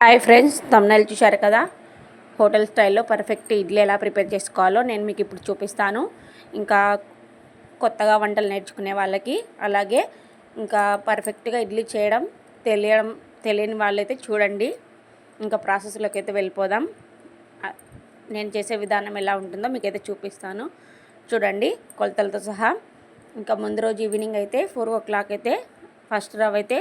Hi friends thumbnail చూశారు కదా? Hotel స్టైల్లో పర్ఫెక్ట్ ఇడ్లీ ఎలా ప్రిపేర్ చేసుకోవాలో నేను మీకు ఇప్పుడు చూపిస్తాను. ఇంకా కొత్తగా వంటలు నేర్చుకునే వాళ్ళకి అలాగే ఇంకా పర్ఫెక్ట్గా ఇడ్లీ చేయడం తెలియడం తెలియని వాళ్ళైతే చూడండి. ఇంకా ప్రాసెస్లోకి అయితే వెళ్ళిపోదాం. నేను చేసే విధానం ఎలా ఉంటుందో మీకైతే చూపిస్తాను. చూడండి కొలతలతో సహా. ఇంకా ముందు రోజు ఈవినింగ్ అయితే ఫోర్ ఓ క్లాక్ అయితే ఫస్ట్ రవ్ అయితే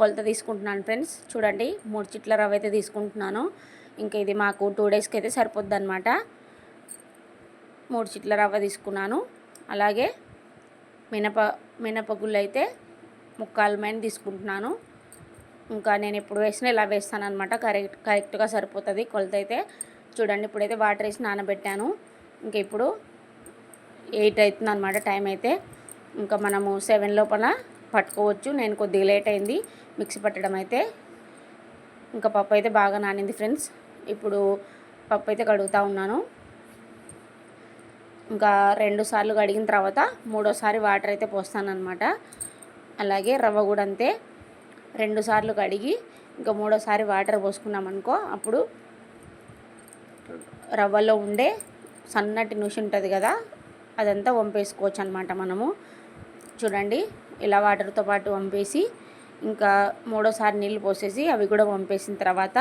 కొలత తీసుకుంటున్నాను ఫ్రెండ్స్. చూడండి మూడు చిట్ల రవ్వ అయితే తీసుకుంటున్నాను. ఇంకా ఇది మాకు టూ డేస్కి అయితే సరిపోద్ది అనమాట మూడు చిట్ల రవ్వ తీసుకున్నాను. అలాగే మినప మినపగుళ్ళు అయితే ముక్కాలమైన తీసుకుంటున్నాను. ఇంకా నేను ఎప్పుడు వేసినా ఇలా వేస్తాను అనమాట కరెక్ట్ కరెక్ట్గా సరిపోతుంది కొలత అయితే. చూడండి ఇప్పుడైతే వాటర్ వేసి నానబెట్టాను. ఇంకా ఇప్పుడు ఎయిట్ అవుతుంది అనమాట టైం అయితే. ఇంకా మనము సెవెన్ లోపల పట్టుకోవచ్చు. నేను కొద్దిగా లేట్ అయింది. మిక్సీ పట్టడం అయితే ఇంకా పప్పు అయితే బాగా నానింది ఫ్రెండ్స్. ఇప్పుడు పప్పు అయితే కడుగుతూ ఉన్నాను. ఇంకా రెండు సార్లు కడిగిన తర్వాత మూడోసారి వాటర్ అయితే పోస్తానమాట అలాగే రవ్వ కూడా అంతే. రెండు సార్లు కడిగి ఇంకా మూడోసారి వాటర్ పోసుకున్నామనుకో అప్పుడు రవ్వలో ఉండే సన్నటి నూసి ఉంటుంది కదా అదంతా వంపేసుకోవచ్చు అనమాట మనము. చూడండి. ఇలా వాటర్తో పాటు వంపేసి ఇంకా మూడోసారి నీళ్ళు పోసేసి అవి కూడా వంపేసిన తర్వాత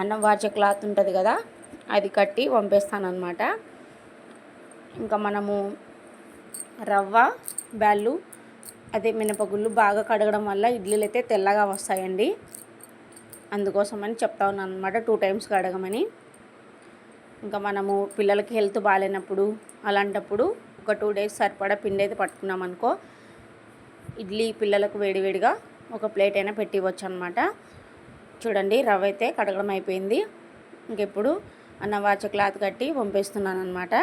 అన్నం వార్చే క్లాత్ ఉంటుంది కదా అది కట్టి వంపేస్తాను అనమాట ఇంకా మనము రవ్వ బ్యాళ్ళు అదే మినపగుళ్ళు బాగా కడగడం వల్ల ఇడ్లీలు అయితే తెల్లగా వస్తాయండి. అందుకోసమని చెప్తా ఉన్నాను అనమాట టూ టైమ్స్ కడగమని. ఇంకా మనము పిల్లలకి హెల్త్ బాగాలేనప్పుడు అలాంటప్పుడు ఒక టూ డేస్ సరిపడా పిండి అయితే పట్టుకున్నాం అనుకో ఇడ్లీ పిల్లలకు వేడివేడిగా ఒక ప్లేట్ అయినా పెట్టివచ్చు అనమాట చూడండి రవ్వ అయితే కడగడం అయిపోయింది. ఇంకెప్పుడు అన్న వాచ క్లాత్ కట్టి పంపేస్తున్నాను అనమాట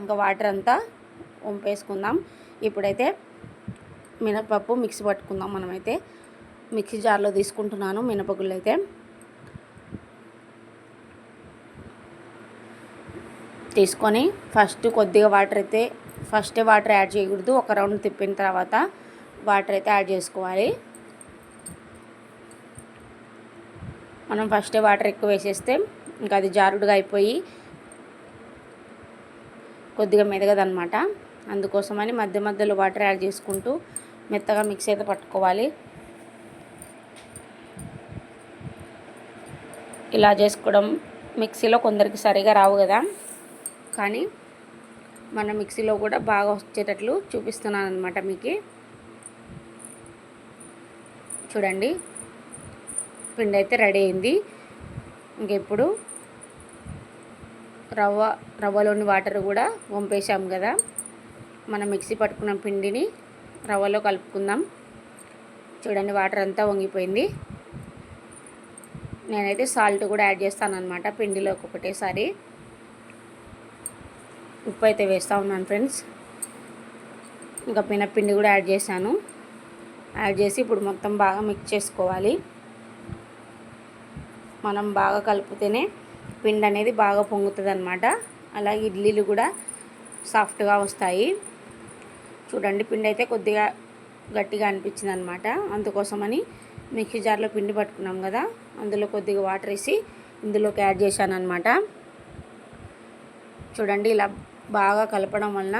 ఇంకా వాటర్ అంతా వంపేసుకుందాం. ఇప్పుడైతే మినపప్పు మిక్సీ పట్టుకుందాం మనమైతే. మిక్సీ జార్లో తీసుకుంటున్నాను మినపగుళ్ళు అయితే తీసుకొని ఫస్ట్ కొద్దిగా వాటర్ అయితే ఫస్టే వాటర్ యాడ్ చేయకూడదు. ఒక రౌండ్ తిప్పిన తర్వాత వాటర్ అయితే యాడ్ చేసుకోవాలి. మనం ఫస్టే వాటర్ ఎక్కువ వేసేస్తే ఇంకా అది జారుడుగా అయిపోయి కొద్దిగా మెదగదనమాట అందుకోసమని మధ్య మధ్యలో వాటర్ యాడ్ చేసుకుంటూ మెత్తగా మిక్స్ అయితే పట్టుకోవాలి. ఇలా చేసుకోవడం మిక్సీలో కొందరికి సరిగా రావు కదా. కానీ మన మిక్సీలో కూడా బాగా వచ్చేటట్లు చూపిస్తున్నాను అనమాట మీకు. చూడండి. పిండి అయితే రెడీ అయింది. ఇంకెప్పుడు రవ్వ రవ్వలోని వాటర్ కూడా వంపేశాం కదా. మనం మిక్సీ పట్టుకున్న పిండిని రవ్వలో కలుపుకుందాం. చూడండి వాటర్ అంతా వంగిపోయింది. నేనైతే సాల్ట్ కూడా యాడ్ చేస్తాను అనమాట పిండిలోకి ఒకటేసారి. ఉప్పు అయితే వేస్తూ ఉన్నాను ఫ్రెండ్స్. ఇంకా మినప్పిండి కూడా యాడ్ చేశాను. యాడ్ చేసి ఇప్పుడు మొత్తం బాగా మిక్స్ చేసుకోవాలి. మనం బాగా కలిపితేనే పిండి అనేది బాగా పొంగుతుంది అనమాట అలాగే ఇడ్లీలు కూడా సాఫ్ట్గా వస్తాయి. చూడండి పిండి అయితే కొద్దిగా గట్టిగా అనిపించింది అనమాట అందుకోసమని మిక్సీ జార్లో పిండి పట్టుకున్నాం కదా అందులో కొద్దిగా వాటర్ వేసి ఇందులోకి యాడ్ చేశాను అనమాట చూడండి ఇలా బాగా కలపడం వలన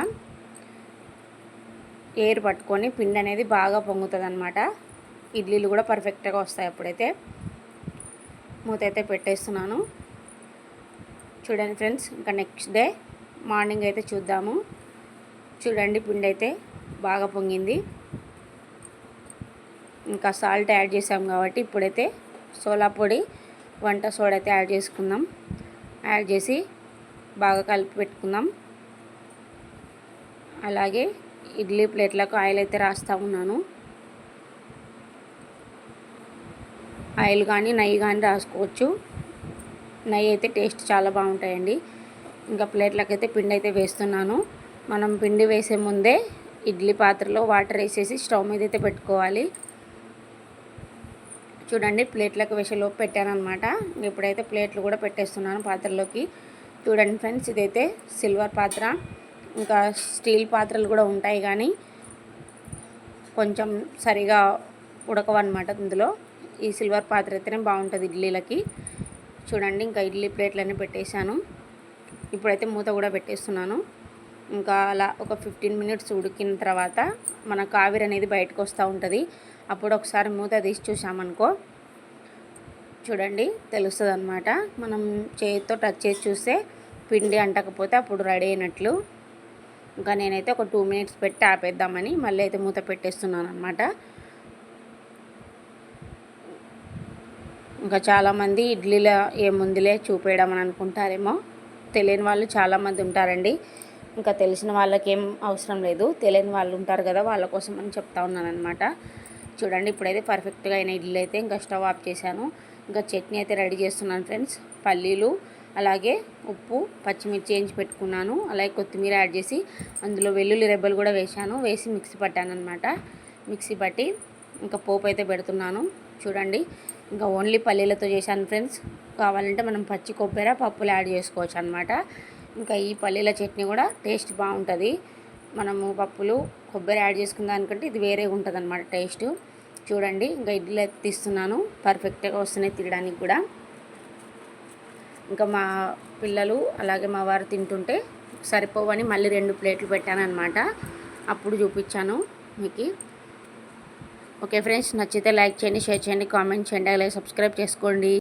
ఎయిర్ పట్టుకొని పిండి అనేది బాగా పొంగుతుంది అనమాట ఇడ్లీలు కూడా పర్ఫెక్ట్గా వస్తాయి అప్పుడైతే. మూత అయితే పెట్టేస్తున్నాను. చూడండి ఫ్రెండ్స్ ఇంకా నెక్స్ట్ డే మార్నింగ్ అయితే చూద్దాము. చూడండి పిండి అయితే బాగా పొంగింది. ఇంకా సాల్ట్ యాడ్ చేసాం కాబట్టి ఇప్పుడైతే సోలా పొడి వంట సోడా అయితే యాడ్ చేసుకుందాం. యాడ్ చేసి బాగా కలిపి పెట్టుకుందాం. అలాగే ఇడ్లీ ప్లేట్లకు ఆయిల్ అయితే రాస్తూ ఉన్నాను. ఆయిల్ కానీ నెయ్యి కానీ రాసుకోవచ్చు. నెయ్యి అయితే టేస్ట్ చాలా బాగుంటాయండి. ఇంకా ప్లేట్లకు అయితే పిండి అయితే వేస్తున్నాను. మనం పిండి వేసే ముందే ఇడ్లీ పాత్రలో వాటర్ వేసేసి స్టవ్ మీద అయితే పెట్టుకోవాలి. చూడండి ప్లేట్లకు వేసేలోపు పెట్టానమాట అనమాట ఇప్పుడైతే ప్లేట్లు కూడా పెట్టేస్తున్నాను పాత్రలోకి. చూడండి ఫ్రెండ్స్ ఇదైతే సిల్వర్ పాత్ర. ఇంకా స్టీల్ పాత్రలు కూడా ఉంటాయి కానీ కొంచెం సరిగా ఉడకవన్నమాట ఇందులో. ఈ సిల్వర్ పాత్ర అయితేనే బాగుంటుంది ఇడ్లీలకి. చూడండి ఇంకా ఇడ్లీ ప్లేట్లన్నీ పెట్టేశాను. ఇప్పుడైతే మూత కూడా పెట్టేస్తున్నాను. ఇంకా అలా ఒక ఫిఫ్టీన్ మినిట్స్ ఉడికిన తర్వాత మన కావిరి అనేది బయటకు వస్తూ ఉంటుంది. అప్పుడు ఒకసారి మూత తీసి చూసామనుకో చూడండి తెలుస్తుంది అనమాట మనం చేతితో టచ్ చేసి చూస్తే పిండి అంటకపోతే అప్పుడు రెడీ అయినట్లు. ఇంకా నేనైతే ఒక టూ మినిట్స్ పెట్టి ఆపేద్దామని మళ్ళీ అయితే మూత పెట్టేస్తున్నాను అనమాట ఇంకా చాలామంది ఇడ్లీలో ఏముందిలే చూపేయడం అని అనుకుంటారేమో. తెలియని వాళ్ళు చాలామంది ఉంటారండి. ఇంకా తెలిసిన వాళ్ళకి ఏం అవసరం లేదు. తెలియని వాళ్ళు ఉంటారు కదా వాళ్ళ కోసం అని చెప్తా ఉన్నాను అనమాట చూడండి ఇప్పుడైతే పర్ఫెక్ట్గా అయిన ఇడ్లీ అయితే ఇంకా స్టవ్ ఆఫ్ చేశాను. ఇంకా చట్నీ అయితే రెడీ చేస్తున్నాను ఫ్రెండ్స్. పల్లీలు అలాగే ఉప్పు పచ్చిమిర్చి వేయించి పెట్టుకున్నాను. అలాగే కొత్తిమీర యాడ్ చేసి అందులో వెల్లుల్లి రెబ్బలు కూడా వేశాను. వేసి మిక్సీ పట్టాను అనమాట మిక్సీ పట్టి ఇంకా పోపు అయితే పెడుతున్నాను. చూడండి ఇంకా ఓన్లీ పల్లీలతో చేశాను ఫ్రెండ్స్. కావాలంటే మనం పచ్చి కొబ్బరి పప్పులు యాడ్ చేసుకోవచ్చు అనమాట ఇంకా ఈ పల్లీల చట్నీ కూడా టేస్ట్ బాగుంటుంది. మనము పప్పులు కొబ్బరి యాడ్ చేసుకున్న దానికంటే ఇది వేరే ఉంటుంది అనమాట టేస్ట్. చూడండి ఇంకా ఇడ్లీ తీస్తున్నాను. పర్ఫెక్ట్గా వస్తున్నాయి తినడానికి కూడా. ఇంకా మా పిల్లలు అలాగే మా వారు తింటుంటే సరిపోవని మళ్ళీ రెండు ప్లేట్లు పెట్టాను అనమాట అప్పుడు చూపించాను మీకు. ఓకే ఫ్రెండ్స్ నచ్చితే లైక్ చేయండి షేర్ చేయండి కామెంట్ చేయండి అలాగే సబ్స్క్రైబ్ చేసుకోండి.